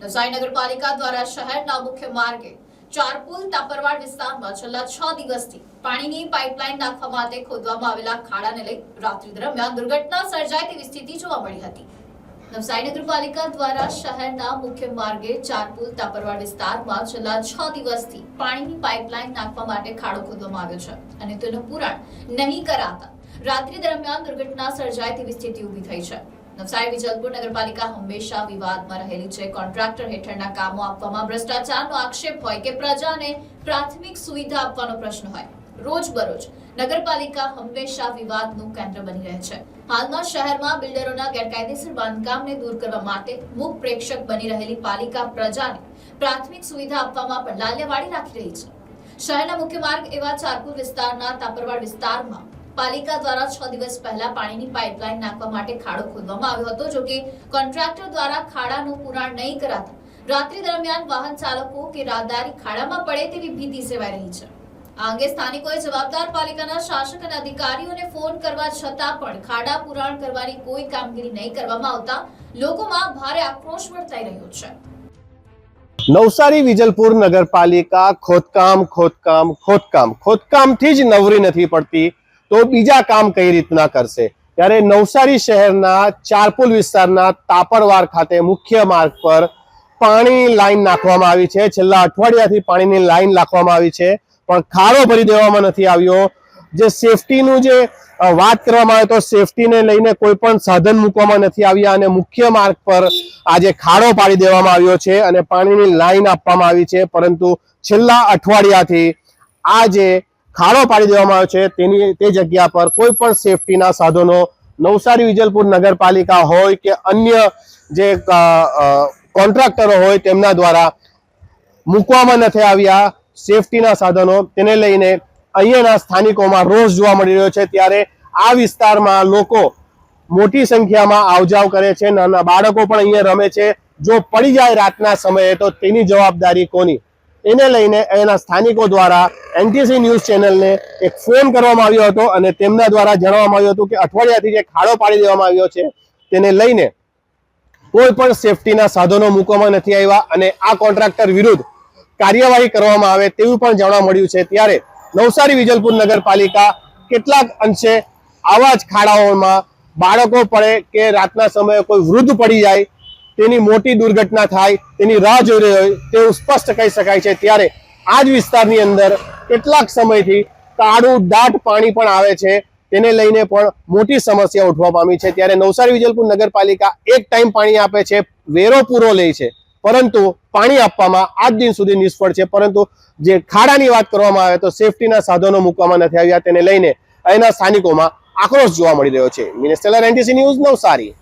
નવસારી નગરપાલિકા દ્વારા શહેરના મુખ્ય માર્ગે ચારપુલ તાપરવાડ વિસ્તારમાં છેલ્લા છ દિવસથી પાણીની પાઇપલાઇન નાખવા માટે ખોદવામાં આવેલા ખાડાને લઈ રાત્રિ દરમિયાન દુર્ઘટના સર્જાય તેવી સ્થિતિ જોવા મળી હતી. નવસારી નગરપાલિકા દ્વારા શહેરના મુખ્ય માર્ગે ચારપુલ તાપરવાડ વિસ્તારમાં છેલ્લા છ દિવસથી પાણીની પાઇપલાઇન નાખવા માટે ખાડો ખોદવામાં આવ્યો છે અને તેનું પુરાણ નહીં કરાતા રાત્રિ દરમિયાન દુર્ઘટના સર્જાય તેવી સ્થિતિ ઊભી થઈ છે. નવસારી વિજલપુર નગરપાલિકા હંમેશા વિવાદમાં રહેલી છે. કોન્ટ્રાક્ટર હેઠળના કામો આપવામાં ભ્રષ્ટાચારનો આક્ષેપ હોય કે પ્રજાને પ્રાથમિક સુવિધા આપવાનો પ્રશ્ન હોય. રોજબરોજ નગરપાલિકા હંમેશા વિવાદનું કેન્દ્ર બની રહે છે. હાલમાં શહેરમાં બિલ્ડરોના ગેરકાયદેસર બાંધકામને દૂર કરવા માટે મુખ પ્રેક્ષક બની રહેલી પાલિકા પ્રજાને પ્રાથમિક સુવિધા આપવામાં પણ લાલ્યવાડી રાખી રહી છે. શહેરના મુખ્ય માર્ગ એવા ચારપુર વિસ્તારના તાપરવાડ વિસ્તારમાં પાલિકા દ્વારા છ દિવસ પહેલા પાણીની પાઇપલાઇન નાખવા માટે ખાડો ખોદવામાં આવ્યો હતો, જો કે કોન્ટ્રાક્ટર દ્વારા ખાડાનું પુરાણ નહીં કરાતા. રાત્રિ દરમિયાન વાહન ચાલકો કે રાહદારી ખાડામાં પડે તેવી ભીતિ સેવાઈ રહી છે. આ અંગે સ્થાનિકોએ જવાબદાર પાલિકાના શાસક અને અધિકારીઓને ફોન કરવા છતાં પણ ખાડા પુરાણ કરવાની કોઈ કામગીરી નહીં કરવામાં આવતા લોકોમાં ભારે આક્રોશ વર્તાઈ રહ્યો છે. નવસારી વિજલપુર નગરપાલિકા ખોદકામ ખોદકામ ખોદકામ. ખોદકામથી જ નવરી નથી પડતી. તો બીજા કામ કઈ રીતના કરશે? ત્યારે નવસારી શહેરના ચારપુલ વિસ્તારના તાપરવાર ખાતે મુખ્ય માર્ગ પર પાણી લાઈન નાખવામાં આવી છે. છેલ્લા અઠવાડિયાથી પાણીની લાઈન નાખવામાં આવી છે, પણ ખાડો ભરી દેવામાં નથી આવ્યો. જે સેફટીનું જે વાત કરવામાં આવે તો સેફટીને લઈને કોઈ પણ સાધન મૂકવામાં નથી આવ્યા અને મુખ્ય માર્ગ પર આજે ખાડો પાડી દેવામાં આવ્યો છે અને પાણીની લાઈન આપવામાં આવી છે. પરંતુ છેલ્લા અઠવાડિયાથી આ જે ખાડો પાડી દેવામાં આવ્યો છે. તેની, તે જગ્યા પર કોઈ પણ સેફટીના સાધનો, નવસારી વિજલપુર નગરપાલિકા હોય કે અન્ય જે કોન્ટ્રાક્ટરો હોય તેમના દ્વારા મૂકવામાં નથી આવ્યા સેફટીના સાધનો. તેને લઈને અહીંયાના સ્થાનિકોમાં રોષ જોવા મળી રહ્યો છે. ત્યારે આ વિસ્તારમાં લોકો મોટી સંખ્યામાં આવજાવ કરે છે. નાના બાળકો પણ અહીંયા રમે છે. જો પડી જાય રાતના સમયે તો તેની જવાબદારી કોની? એને લઈને એના સ્થાનિકો દ્વારા એનટીસી ન્યૂઝ ચેનલને એક ફોન કરવામાં આવ્યો હતો અને તેમના દ્વારા જણાવવામાં આવ્યું હતું કે અઠવાડિયાથી જે ખાડો પાડી દેવામાં આવ્યો છે, તેને લઈને કોઈ પણ સેફટીના સાધનો મૂકવામાં નથી આવ્યા અને આ કોન્ટ્રાક્ટર વિરુદ્ધ કાર્યવાહી કરવામાં આવે તેવું પણ જાણવા મળ્યું છે. ત્યારે નવસારી વિજલપુર નગરપાલિકા કેટલાક અંશે આવા જ ખાડાઓમાં બાળકો પડે કે રાતના સમયે કોઈ વૃદ્ધ પડી જાય તેની મોટી દુર્ઘટના થાય, તેની રાહ જોઈ રહી હોય, તેવું સ્પષ્ટ કહી શકાય છે. ત્યારે આ જ વિસ્તારની અંદર કેટલાક સમયથી કાળું દાટ પાણી પણ આવે છે. તેને લઈને પણ મોટી સમસ્યા ઉઠવા પામી છે. ત્યારે નવસારી વિજલપુર નગરપાલિકા એક ટાઈમ પાણી આપે છે, વેરો પૂરો લે છે. પરંતુ પાણી આપવામાં આજ દિન સુધી નિષ્ફળ છે. પરંતુ જે ખાડાની વાત કરવામાં આવે તો સેફટીના સાધનો મૂકવામાં નથી આવ્યા. તેને લઈને અહીંના સ્થાનિકોમાં આક્રોશ જોવા મળી રહ્યો છે. Minister NTC news Navsari.